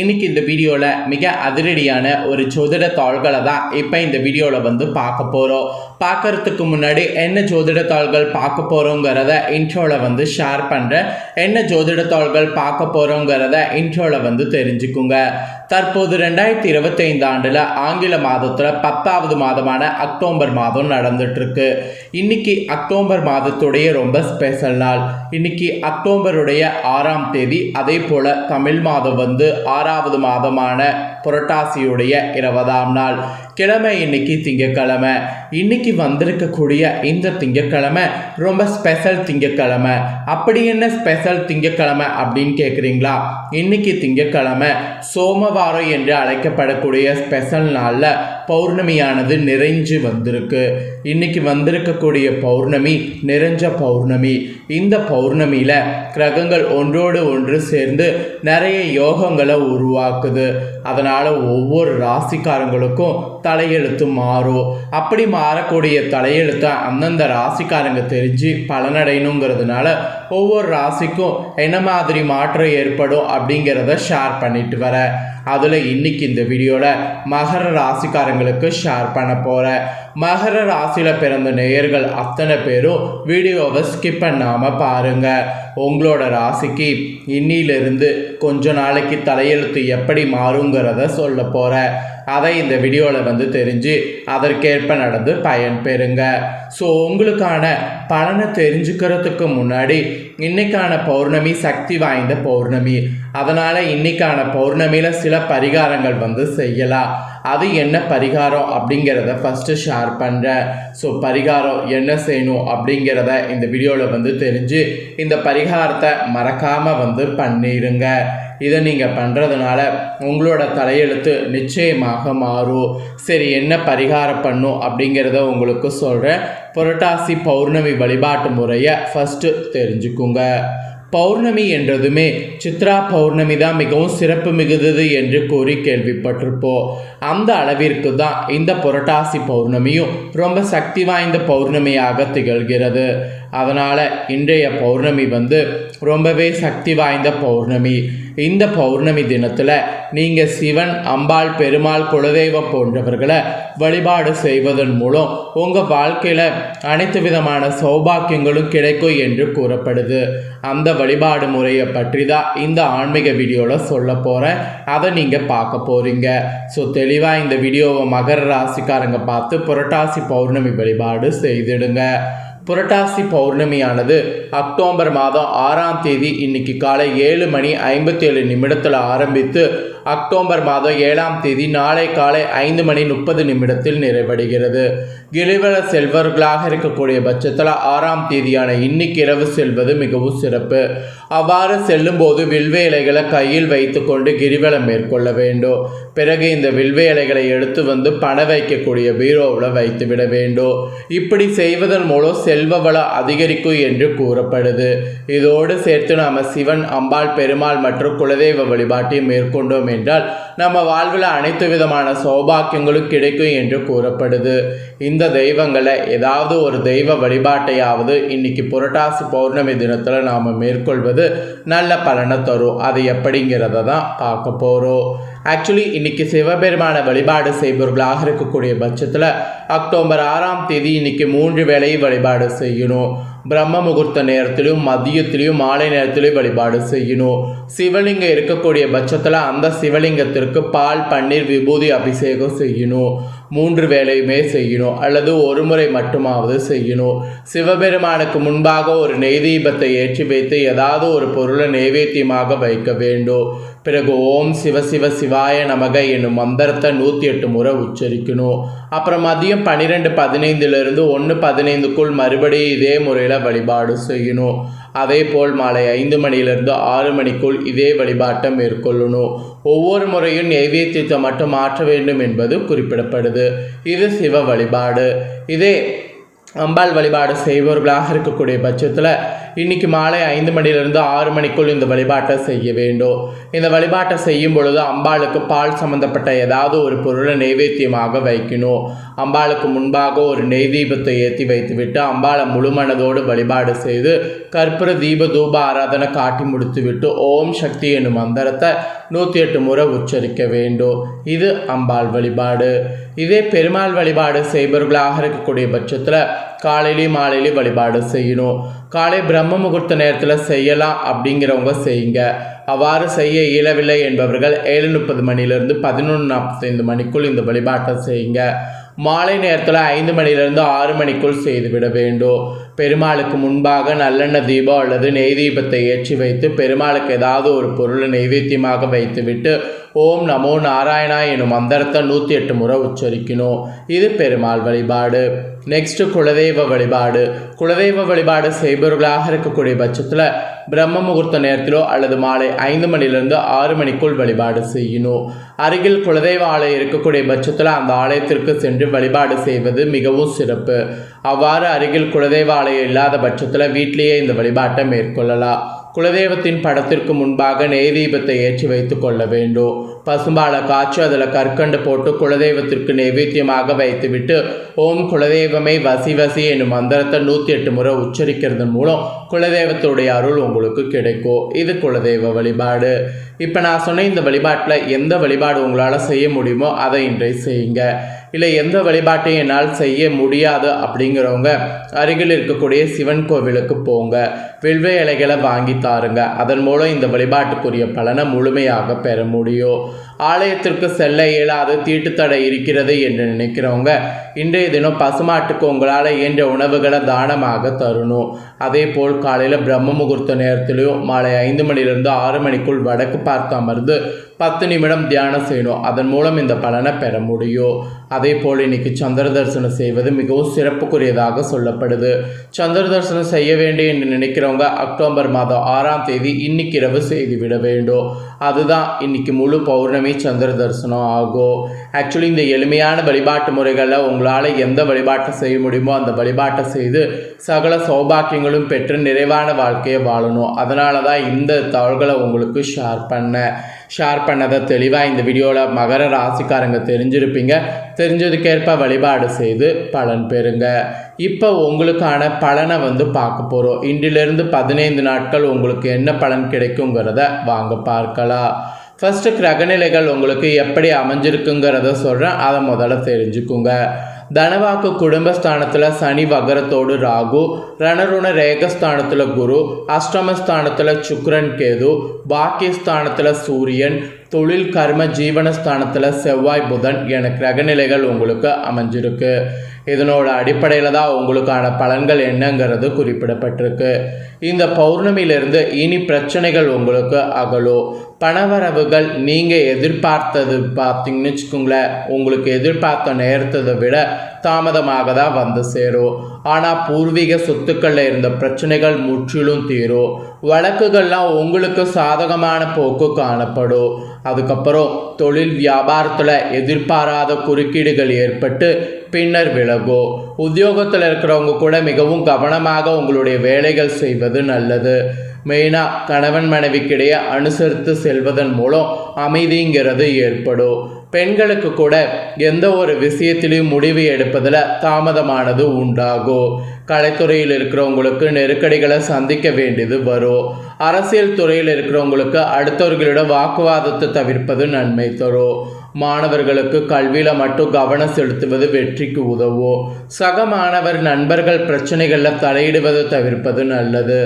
இன்னைக்கு இந்த வீடியோவில் மிக அதிரடியான ஒரு ஜோதிட தாள்களை தான் இப்போ இந்த வீடியோவில் வந்து பார்க்க போகிறோம் பார்க்கறதுக்கு முன்னாடி என்ன ஜோதிட தாள்கள் பார்க்க போகிறோங்கிறத இன்ட்ரோவில் வந்து ஷேர் பண்ணுறேன் என்ன ஜோதிட தாள்கள் பார்க்க போகிறோங்கிறத இன்ட்ரோவில் வந்து தெரிஞ்சுக்குங்க. தற்போது ரெண்டாயிரத்தி இருபத்தைந்து ஆண்டில் ஆங்கில மாதத்தில் பத்தாவது மாதமான அக்டோபர் மாதம் நடந்துட்டுருக்கு. இன்னைக்கு அக்டோபர் மாதத்துடைய ரொம்ப ஸ்பெஷல் நாள். இன்னைக்கு அக்டோபருடைய ஆறாம் தேதி அதே போல் தமிழ் மாதம் வந்து ஆறாவது மாதமான புரட்டாசியுடைய இருபதாம் நாள். கிழமை இன்னைக்கு திங்கக்கிழமை இன்னைக்கு வந்திருக்கக்கூடிய இந்த திங்கக்கிழமை ரொம்ப ஸ்பெஷல் திங்கக்கிழமை அப்படி என்ன ஸ்பெஷல் திங்கக்கிழமை அப்படின்னு கேட்குறீங்களா இன்னைக்கு திங்கக்கிழமை சோமவாரம் என்று அழைக்கப்படக்கூடிய ஸ்பெஷல் நாளில் பௌர்ணமியானது நிறைஞ்சு வந்திருக்கு. இன்னைக்கு வந்திருக்கக்கூடிய பௌர்ணமி நிறைஞ்ச பௌர்ணமி. இந்த பௌர்ணமியில் கிரகங்கள் ஒன்றோடு ஒன்று சேர்ந்து நிறைய யோகங்களை உருவாக்குது. அதனால் ஒவ்வொரு ராசிக்காரங்களுக்கும் தலையெழுத்து மாறும். அப்படி மாறக்கூடிய தலையெழுத்தை அந்தந்த ராசிக்காரங்க தெரிஞ்சு பலனடையணுங்கிறதுனால ஒவ்வொரு ராசிக்கும் என்ன மாதிரி மாற்றம் ஏற்படும் அப்படிங்கிறத ஷேர் பண்ணிட்டு வரேன் அதில் இன்னைக்கு இந்த வீடியோவில் மகர ராசிக்காரங்களுக்கு ஷேர் பண்ண போகிறேன் மகர ராசியில் பிறந்த நேயர்கள் அத்தனை பேரும் வீடியோவை ஸ்கிப் பண்ணாமல் பாருங்கள் உங்களோட ராசிக்கு இன்னிலிருந்து கொஞ்ச நாளைக்கு தலையெழுத்து எப்படி மாறுங்கிறத சொல்ல போகிறேன் அதை இந்த வீடியோவில் வந்து தெரிஞ்சு அதற்கேற்ப நடந்து பயன் பெறுங்க. ஸோ உங்களுக்கான பலனை தெரிஞ்சுக்கிறதுக்கு முன்னாடி இன்னைக்கான பௌர்ணமி சக்தி வாய்ந்த பௌர்ணமி. அதனால் இன்னைக்கான பௌர்ணமியில் சில பரிகாரங்கள் வந்து செய்யலாம். அது என்ன பரிகாரம் அப்படிங்கிறத ஃபஸ்ட்டு ஷேர் பண்ணுறேன் ஸோ பரிகாரம் என்ன செய்யணும் அப்படிங்கிறத இந்த வீடியோவில் வந்து தெரிஞ்சு இந்த பரிகாரத்தை மறக்காமல் வந்து பண்ணிடுங்க இதை நீங்கள் பண்ணுறதுனால உங்களோட தலையெழுத்து நிச்சயமாக மாறும். சரி என்ன பரிகாரம் பண்ணும் அப்படிங்கிறத உங்களுக்கு சொல்கிறேன் புரட்டாசி பௌர்ணமி வழிபாட்டு முறையை ஃபஸ்ட்டு தெரிஞ்சுக்குங்க. பௌர்ணமி என்றதுமே சித்ரா பௌர்ணமி தான் மிகவும் சிறப்பு மிகுந்தது என்று கூறி கேள்விப்பட்டிருப்போம். அந்த அளவிற்கு தான் இந்த புரட்டாசி பௌர்ணமியும் ரொம்ப சக்தி வாய்ந்த பௌர்ணமியாக திகழ்கிறது. அதனால் இன்றைய பௌர்ணமி வந்து ரொம்பவே சக்தி வாய்ந்த பௌர்ணமி. இந்த பௌர்ணமி தினத்தில் நீங்கள் சிவன் அம்பாள் பெருமாள் குலதெய்வம் போன்றவர்களை வழிபாடு செய்வதன் மூலம் உங்கள் வாழ்க்கையில் அனைத்து விதமான சௌபாக்கியங்களும் கிடைக்கும் என்று கூறப்படுது. அந்த வழிபாடு முறையை பற்றி தான் இந்த ஆன்மீக வீடியோவில் சொல்ல போகிறேன் அதை நீங்கள் பார்க்க போகிறீங்க ஸோ தெளிவாக இந்த வீடியோவை மகர ராசிக்காரங்க பார்த்து புரட்டாசி பௌர்ணமி வழிபாடு செய்திடுங்க. புரட்டாசி பௌர்ணமியானது அக்டோபர் மாதம் ஆறாம் தேதி இன்னைக்கு காலை ஏழு மணி ஐம்பத்தேழு நிமிடத்தில் ஆரம்பித்து அக்டோபர் மாதம் ஏழாம் தேதி நாளை காலை ஐந்து மணி முப்பது நிமிடத்தில் நிறைவடைகிறது. கிரிவல செல்வர்களாக இருக்கக்கூடிய பட்சத்தில் ஆறாம் தேதியான இன்னைக்கு இரவு செல்வது மிகவும் சிறப்பு. அவ்வாறு செல்லும்போது வில்வே இலைகளை கையில் வைத்துக்கொண்டு கிரிவலம் மேற்கொள்ள வேண்டும். பிறகு இந்த வில்வே இலைகளை எடுத்து வந்து பண வைக்கக்கூடிய பீரோவில் வைத்து விட வேண்டும். இப்படி செய்வதன் மூலம் செல்வ வளம் அதிகரிக்கும் என்று கூறப்படுது. இதோடு சேர்த்து நாம் சிவன் அம்பாள் பெருமாள் மற்றும் குலதெய்வ வழிபாட்டை மேற்கொண்டோம் என்றால் நம்ம வாழ்வில் அனைத்து விதமான சௌபாக்கியங்களும் கிடைக்கும் என்று கூறப்படுது. இந்த தெய்வங்களை ஏதாவது ஒரு தெய்வ வழிபாட்டையாவது இன்னைக்கு புரட்டாசி பௌர்ணமி தினத்தில் நாம் மேற்கொள்வது நல்ல பலனை தரும். அது எப்படிங்கிறத தான் பார்க்க போகிறோம் ஆக்சுவலி இன்னைக்கு சிவபெருமான வழிபாடு செய்பவர்களாக இருக்கக்கூடிய பட்சத்தில் அக்டோபர் ஆறாம் தேதி இன்னைக்கு மூன்று வேளையும் வழிபாடு செய்யணும். பிரம்ம முகூர்த்த நேரத்திலையும் மதியத்திலையும் மாலை நேரத்திலையும் வழிபாடு செய்யணும். சிவலிங்கம் இருக்கக்கூடிய பட்சத்தில் அந்த சிவலிங்கத்திற்கு பால் பன்னீர் விபூதி அபிஷேகம் செய்யணும். மூன்று வேளையுமே செய்யணும் அல்லது ஒரு முறை மட்டுமாவது செய்யணும். சிவபெருமானுக்கு முன்பாக ஒரு நெய் தீபத்தை ஏற்றி வைத்து ஏதாவது ஒரு பொருளை நைவேத்தியமாக வைக்க வேண்டும். பிறகு ஓம் சிவ சிவ சிவாய நமக என்னும் மந்திரத்தை நூற்றி எட்டு முறை உச்சரிக்கணும். அப்புறம் மதியம் பன்னிரெண்டு பதினைந்துலேருந்து ஒன்று பதினைந்துக்குள் மறுபடியும் இதே முறையில் வழிபாடு செய்யணும். அதே போல் மாலை ஐந்து மணியிலிருந்து ஆறு மணிக்குள் இதே வழிபாட்டை மேற்கொள்ளணும் ஒவ்வொரு முறையும் நைவேத்தியத்தை மட்டும் மாற்ற வேண்டும் என்பது குறிப்பிடப்படுது. இது சிவ வழிபாடு. இதே அம்பாள் வழிபாடு செய்பவர்களாக இருக்கக்கூடிய பட்சத்தில் இன்னைக்கு மாலை ஐந்து மணிலிருந்து ஆறு மணிக்குள் இந்த வழிபாட்டை செய்ய வேண்டும். இந்த வழிபாட்டை செய்யும் பொழுது அம்பாளுக்கு பால் சம்பந்தப்பட்ட ஏதாவது ஒரு பொருளை நைவேத்தியமாக வைக்கணும். அம்பாளுக்கு முன்பாக ஒரு நெய் தீபத்தை ஏற்றி வைத்துவிட்டு அம்பாளை முழுமனதோடு வழிபாடு செய்து கற்பூர தீப தூப ஆராதனை காட்டி முடித்துவிட்டு ஓம் சக்தி என்னும் மந்திரத்தை நூற்றி எட்டு முறை உச்சரிக்க வேண்டும். இது அம்பாள் வழிபாடு. இதே பெருமாள் வழிபாடு செய்பவர்களாக இருக்கக்கூடிய பட்சத்தில் காலையிலையும் மாலையிலையும் வழிபாடு செய்யணும். காலை பிரம்ம முகூர்த்த நேரத்தில் செய்யலாம் அப்படிங்கிறவங்க செய்யுங்க. அவ்வாறு செய்ய இயலவில்லை என்பவர்கள் ஏழு முப்பது மணிலிருந்து பதினொன்று நாற்பத்தைந்து மணிக்குள் இந்த வழிபாட்டை செய்யுங்க. மாலை நேரத்தில் ஐந்து மணிலிருந்து ஆறு மணிக்குள் செய்துவிட வேண்டும். பெருமாளுக்கு முன்பாக நல்லெண்ணெய் தீபம் அல்லது நெய் தீபத்தை ஏற்றி வைத்து பெருமாளுக்கு ஏதாவது ஒரு பொருளை நைவேத்தியமாக வைத்துவிட்டு ஓம் நமோ நாராயணா எனும் மந்திரத்தை நூற்றி எட்டு முறை உச்சரிக்கணும் இது பெருமாள் வழிபாடு. நெக்ஸ்ட்டு குலதெய்வ வழிபாடு. குலதெய்வ வழிபாடு செய்பவர்களாக இருக்கக்கூடிய பட்சத்தில் பிரம்ம முகூர்த்த நேரத்திலோ அல்லது மாலை ஐந்து மணிலிருந்து ஆறு மணிக்குள் வழிபாடு செய்யணும் அருகில் குலதெய்வ ஆலயம் இருக்கக்கூடிய பட்சத்தில் அந்த ஆலயத்திற்கு சென்று வழிபாடு செய்வது மிகவும் சிறப்பு. அவ்வாறு அருகில் குலதெய்வ ஆலயம் இல்லாத பட்சத்தில் வீட்டிலேயே இந்த வழிபாட்டை மேற்கொள்ளலாம். குலதெய்வத்தின் படத்திற்கு முன்பாக நெய் தீபத்தை ஏற்றி வைத்து கொள்ள வேண்டும். பசும்பாலை காய்ச்சி அதில் கற்கண்டு போட்டு குலதெய்வத்திற்கு நைவேத்தியமாக வைத்துவிட்டு ஓம் குலதெய்வமே வசி வசி என்னும் மந்திரத்தை நூற்றி எட்டு முறை உச்சரிக்கிறதன் மூலம் குலதெய்வத்துடைய அருள் உங்களுக்கு கிடைக்கும். இது குலதெய்வ வழிபாடு. இப்போ நான் சொன்ன இந்த வழிபாட்டில் எந்த வழிபாடு உங்களால் செய்ய முடியுமோ அதை இன்றை செய்யுங்க. இல்லை எந்த வழிபாட்டையும் என்னால் செய்ய முடியாது அப்படிங்கிறவங்க அருகில் இருக்கக்கூடிய சிவன் கோவிலுக்கு போங்க. வில்வ இலைகளை வாங்கி தாருங்க. அதன் மூலம் இந்த வழிபாட்டுக்குரிய பலனை முழுமையாக பெற முடியும். ஆலயத்திற்கு செல்ல இயலாது தீட்டுத்தடை இருக்கிறது என்று நினைக்கிறவங்க இன்றைய தினம் பசுமாட்டுக்கு உங்களால் இயன்ற உணவுகளை தானமாக தரணும். அதே போல் காலையில் பிரம்ம முகூர்த்த நேரத்திலையும் மாலை ஐந்து மணிலிருந்து ஆறு மணிக்குள் வடக்கு பார்த்து அமர்ந்து பத்து நிமிடம் தியானம் செய்யணும். அதன் மூலம் இந்த பலனை பெற முடியும். அதே போல் இன்னைக்கு சந்திர தரிசனம் செய்வது மிகவும் சிறப்புக்குரியதாக சொல்லப்படுது. சந்திர தரிசனம் செய்ய வேண்டும் என்று நினைக்கிறவங்க அக்டோபர் மாதம் ஆறாம் தேதி இன்னைக்கு இரவு செய்து விட வேண்டும். அதுதான் இன்னைக்கு முழு பௌர்ணமி சந்திர தரிசனம் ஆகும். ஆக்சுவலி இந்த எளிமையான வழிபாட்டு முறைகளில் உங்களால் எந்த வழிபாட்டை செய்ய முடியுமோ அந்த வழிபாட்டை செய்து சகல சௌபாக்கியங்களும் பெற்று நிறைவான வாழ்க்கையை வாழணும். அதனால தான் இந்த தகவல்களை உங்களுக்கு ஷேர் பண்ணேன் ஷேர் பண்ணதை தெளிவாக இந்த வீடியோவில் மகர ராசிக்காரங்க தெரிஞ்சிருப்பீங்க. தெரிஞ்சதுக்கேற்ப வழிபாடு செய்து பலன் பெறுங்க. இப்போ உங்களுக்கான பலனை வந்து பார்க்க போகிறோம் இன்றிலிருந்து பதினைந்து நாட்கள் உங்களுக்கு என்ன பலன் கிடைக்குங்கிறத வாங்க பார்க்கலாம். ஃபஸ்ட்டு கிரகநிலைகள் உங்களுக்கு எப்படி அமைஞ்சிருக்குங்கிறத சொல்கிறேன் அதை முதல்ல தெரிஞ்சுக்குங்க. தனவாக்கு குடும்பஸ்தானத்தில் சனி வகரத்தோடு ராகு ரணருண ரேகஸ்தானத்தில் குரு அஷ்டமஸ்தானத்தில் சுக்ரன் கேது பாக்கியஸ்தானத்தில் சூரியன் தொழில் கர்ம ஜீவனஸ்தானத்தில் செவ்வாய் புதன் என கிரகநிலைகள் உங்களுக்கு அமைஞ்சிருக்கு. இதனோட அடிப்படையில் தான் உங்களுக்கான பலன்கள் என்னங்கிறது குறிப்பிடப்பட்டிருக்கு. இந்த பௌர்ணமியிலிருந்து இனி பிரச்சனைகள் உங்களுக்கு அகலும் பணவரவுகள் நீங்கள் எதிர்பார்த்தது பார்த்தீங்கன்னு வச்சுக்கோங்களேன். உங்களுக்கு எதிர்பார்த்த நேரத்தை விட தாமதமாக தான் வந்து சேரும். ஆனால் பூர்வீக சொத்துக்களில் இருந்த பிரச்சனைகள் முற்றிலும் தீரும் வழக்குகள்லாம் உங்களுக்கு சாதகமான போக்கு காணப்படும் அதுக்கப்புறம் தொழில் வியாபாரத்தில் எதிர்பாராத குறுக்கீடுகள் ஏற்பட்டு பின்னர் விலகும் உத்தியோகத்தில் இருக்கிறவங்க கூட மிகவும் கவனமாக உங்களுடைய வேலைகள் செய்வது நல்லது. மெயினாக கணவன் மனைவிக்கிடையே அனுசரித்து செல்வதன் மூலம் அமைதிங்கிறது ஏற்படும் பெண்களுக்கு கூட எந்த ஒரு விஷயத்திலையும் முடிவு எடுப்பதில் தாமதமானது உண்டாகும் கலைத்துறையில் இருக்கிறவங்களுக்கு நெருக்கடிகளை சந்திக்க வேண்டியது வரும் அரசியல் துறையில் இருக்கிறவங்களுக்கு அடுத்தவர்களிட வாக்குவாதத்தை தவிர்ப்பது நன்மை தரும் மாணவர்களுக்கு கல்வியில் மட்டும் கவனம் செலுத்துவது வெற்றிக்கு உதவும் சக மாணவர் நண்பர்கள் பிரச்சனைகளில் தலையிடுவதை தவிர்ப்பது நல்லது.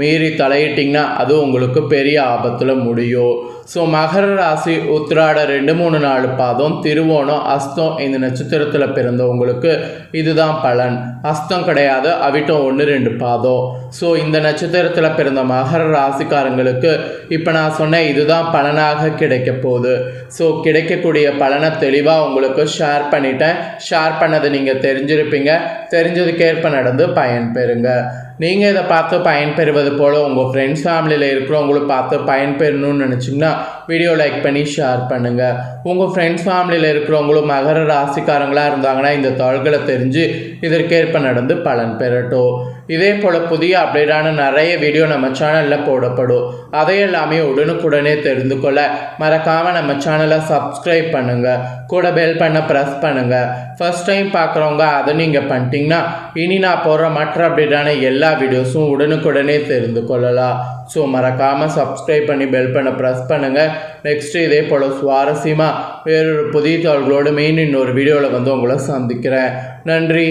மீறி தலையிட்டிங்கன்னா அது உங்களுக்கு பெரிய ஆபத்தில் முடியும். ஸோ மகர ராசி உத்திராட ரெண்டு மூணு நாலு பாதம் திருவோணம் அஸ்தம் இந்த நட்சத்திரத்தில் பிறந்தவங்களுக்கு இதுதான் பலன். அஸ்தம் கிடையாது அவிட்டம் ஒன்று ரெண்டு பாதம். ஸோ இந்த நட்சத்திரத்தில் பிறந்த மகர ராசிக்காரங்களுக்கு இப்போ நான் சொன்னேன் இதுதான் பலனாக கிடைக்க போகுது. ஸோ கிடைக்கக்கூடிய பலனை தெளிவாக உங்களுக்கு ஷேர் பண்ணிட்டேன். ஷேர் பண்ணதை நீங்கள் தெரிஞ்சிருப்பீங்க. தெரிஞ்சதுக்கேற்ப நடந்து பயன் பெறுங்கள் நீங்கள் இதை பார்த்து பயன்பெறுவது போல் உங்கள் ஃப்ரெண்ட்ஸ் ஃபேமிலியில் இருக்கிறவங்களும் பார்த்து பயன்பெறணும்னு நினச்சிங்கன்னா வீடியோ லைக் பண்ணி ஷேர் பண்ணுங்கள் உங்கள் ஃப்ரெண்ட்ஸ் ஃபேமிலியில் இருக்கிறவங்களும் மகர ராசிக்காரங்களாக இருந்தாங்கன்னா இந்த தாள்களை தெரிஞ்சு இதற்கேற்ப நடந்து பலன் பெறட்டும். இதே போல் புதிய அப்டேட்டான நிறைய வீடியோ நம்ம சேனலில் போடப்படும். அதையெல்லாமே உடனுக்குடனே தெரிந்து கொள்ள மறக்காமல் நம்ம சேனலை சப்ஸ்கிரைப் பண்ணுங்கள் கூட பெல் பண்ண ப்ரெஸ் பண்ணுங்கள் ஃபஸ்ட் டைம் பார்க்குறவங்க அதை நீங்கள் பண்ணிட்டீங்கன்னா இனி நான் போடுற மற்ற அப்டேட்டான எல்லா வீடியோஸும் உடனுக்குடனே தெரிந்து கொள்ளலாம். ஸோ மறக்காமல் சப்ஸ்கிரைப் பண்ணி பெல் பண்ண ப்ரெஸ் பண்ணுங்கள் நெக்ஸ்ட்டு இதே போல் சுவாரஸ்யமாக வேறொரு புதிய தகவல்களோடு மெயின் இன்னொரு வீடியோவில் வந்து உங்களை சந்திக்கிறேன். நன்றி.